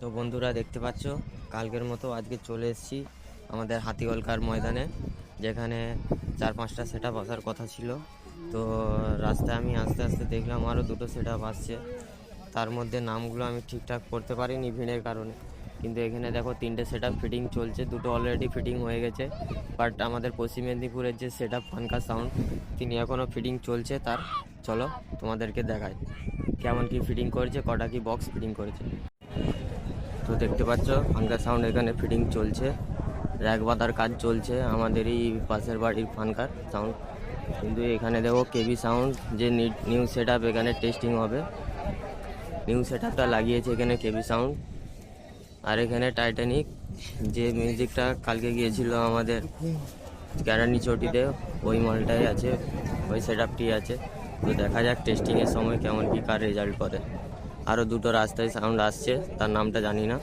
তো বন্ধুরা দেখতে পাচ্ছ, কালকের মতো আজকে চলে এসেছি আমাদের হাতিগলকার ময়দানে, যেখানে চার পাঁচটা সেট আপ আসার কথা ছিল। তো রাস্তায় আমি আস্তে আস্তে দেখলাম আরও দুটো সেট আপ আসছে। তার মধ্যে নামগুলো আমি ঠিকঠাক করতে পারিনি ভিড়ের কারণে। কিন্তু এখানে দেখো তিনটে সেট ফিটিং চলছে, দুটো অলরেডি ফিটিং হয়ে গেছে। বাট আমাদের পশ্চিম মেদিনীপুরের যে সেট আপ ফানকা সাউন্ড তিনি এখনও ফিটিং চলছে তার। চলো তোমাদেরকে দেখায় কেমন কি ফিটিং করেছে, কটা কি বক্স ফিটিং করেছে। দেখতে পাচ্ছ ফানকা সাউন্ড এখানে ফিটিং চলছে। র্যাক বাঁধার কাজ চলছে, আমাদেরই পাশের বাড়ির ফানকার সাউন্ড কিন্তু এখানে দেখো কেবি সাউন্ড যে নিউ সেট এখানে টেস্টিং হবে। নিউ সেট লাগিয়েছে এখানে কেবি সাউন্ড আর এখানে টাইটানিক যে মিউজিকটা কালকে গিয়েছিল আমাদের গ্যারানি চটিতে, ওই মলটাই আছে, ওই সেট আছে। তো দেখা যাক টেস্টিংয়ের সময় কেমন কী কার রেজাল্ট করে। আরও দুটো রাস্তায় সাউন্ড আসছে তার নামটা জানি না।